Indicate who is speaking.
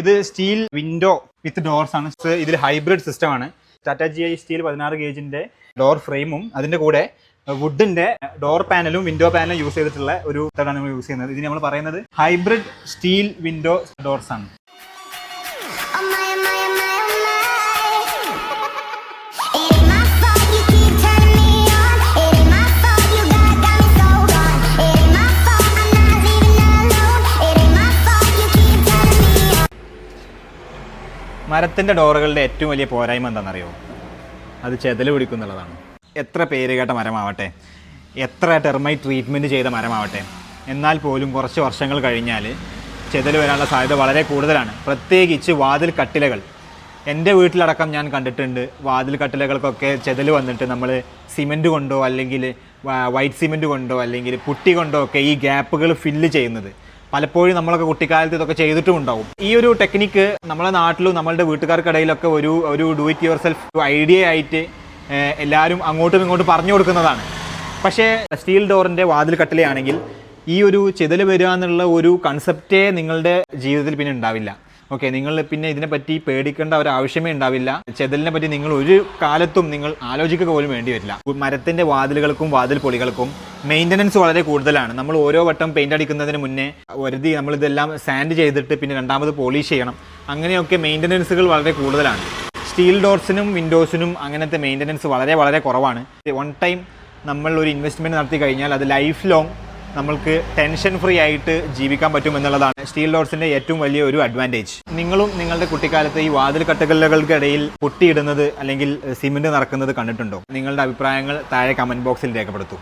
Speaker 1: ഇത് steel window വിത്ത് doors ആണ്. ഇതിൽ ഹൈബ്രിഡ് സിസ്റ്റം ആണ്. ടാറ്റ ജി ഐ സ്റ്റീൽ പതിനാറ് ഗേജിന്റെ ഡോർ ഫ്രെയിമും അതിന്റെ കൂടെ വുഡിന്റെ ഡോർ പാനലും വിൻഡോ പാനലും യൂസ് ചെയ്തിട്ടുള്ള ഒരു ഇതാണ് നമ്മൾ യൂസ് ചെയ്യുന്നത്. ഇതിന് നമ്മൾ പറയുന്നത് ഹൈബ്രിഡ് സ്റ്റീൽ വിൻഡോ ഡോർസ് ആണ്. മരത്തിന്റെ ഡോറുകളുടെ ഏറ്റവും വലിയ പോരായ്മ എന്താണെന്നറിയോ? അത് ചെതൽ പിടിക്കുന്നുള്ളതാണ്. എത്ര പേര് കേട്ട മരമാവട്ടെ? എത്ര ടെർമൈറ്റ് ട്രീറ്റ്മെന്റ് ചെയ്ത മരമാവട്ടെ? എന്നാൽ പോലും കുറച്ച് വർഷങ്ങൾ കഴിഞ്ഞാൽ ചെതൽ വരാനുള്ള സാധ്യത വളരെ കൂടുതലാണ്. പ്രത്യേകിച്ച് വാതിൽ കട്ടിലകൾ. എന്റെ വീട്ടിലടക്കം ഞാൻ കണ്ടിട്ടുണ്ട്. വാതിൽ കട്ടിലകൾക്കൊക്കെ ചെതൽ വന്നിട്ട് നമ്മൾ സിമെന്റ് കൊണ്ടോ അല്ലെങ്കിൽ വൈറ്റ് സിമെന്റ് കൊണ്ടോ അല്ലെങ്കിൽ പുട്ടി കൊണ്ടോ ഒക്കെ ഈ ഗ്യാപ്പുകൾ ഫില്ല് ചെയ്യുന്നത്. പലപ്പോഴും നമ്മളൊക്കെ കുട്ടിക്കാലത്ത് ഇതൊക്കെ ചെയ്തിട്ടും ഉണ്ടാവും ഈ ഒരു ടെക്നിക്ക് നമ്മളെ നാട്ടിലും നമ്മളുടെ വീട്ടുകാർക്കിടയിലൊക്കെ ഒരു ഒരു do it yourself idea ആയിട്ട് എല്ലാവരും അങ്ങോട്ടും ഇങ്ങോട്ടും പറഞ്ഞു കൊടുക്കുന്നതാണ്. പക്ഷേ സ്റ്റീൽ ഡോറിന്റെ വാതിൽ കട്ടിലയാണെങ്കിൽ ഈ ഒരു ചെതൽ വരിക എന്നുള്ള ഒരു കൺസെപ്റ്റേ നിങ്ങളുടെ ജീവിതത്തിൽ പിന്നെ ഉണ്ടാവില്ല. ഓക്കെ നിങ്ങൾ പിന്നെ ഇതിനെപ്പറ്റി പേടിക്കേണ്ട ഒരു ആവശ്യമേ ഉണ്ടാവില്ല. ചെതലിനെ പറ്റി നിങ്ങൾ ഒരു കാലത്തും നിങ്ങൾ ആലോചിക്കുക പോലും വേണ്ടി വരില്ല. മരത്തിന്റെ വാതിലുകൾക്കും വാതിൽ പൊളികൾക്കും മെയിന്റനൻസ് വളരെ കൂടുതലാണ്. നമ്മൾ ഓരോ വട്ടം പെയിന്റ് അടിക്കുന്നതിന് മുന്നേ നമ്മൾ ഇതെല്ലാം സാൻഡ് ചെയ്തിട്ട് പിന്നെ രണ്ടാമത് പോളിഷ് ചെയ്യണം. അങ്ങനെയൊക്കെ മെയിന്റനൻസുകൾ വളരെ കൂടുതലാണ്. സ്റ്റീൽ ഡോർസിനും വിൻഡോസിനും അങ്ങനത്തെ മെയിന്റനൻസ് വളരെ വളരെ കുറവാണ്. വൺ ടൈം നമ്മൾ ഒരു ഇൻവെസ്റ്റ്മെന്റ് നടത്തി കഴിഞ്ഞാൽ അത് ലൈഫ് ലോങ് നമ്മൾക്ക് ടെൻഷൻ ഫ്രീ ആയിട്ട് ജീവിക്കാൻ പറ്റും എന്നുള്ളതാണ് സ്റ്റീൽ ഡോർസിന്റെ ഏറ്റവും വലിയ ഒരു അഡ്വാന്റേജ് നിങ്ങളും നിങ്ങളുടെ കുട്ടിക്കാലത്ത് ഈ വാതിൽ കട്ടുകല്ലുകൾക്കിടയിൽ പൊട്ടിയിടുന്നത് അല്ലെങ്കിൽ സിമെന്റ് നടക്കുന്നത് കണ്ടിട്ടുണ്ടോ? നിങ്ങളുടെ അഭിപ്രായങ്ങൾ താഴെ കമന്റ് ബോക്സിൽ രേഖപ്പെടുത്തൂ.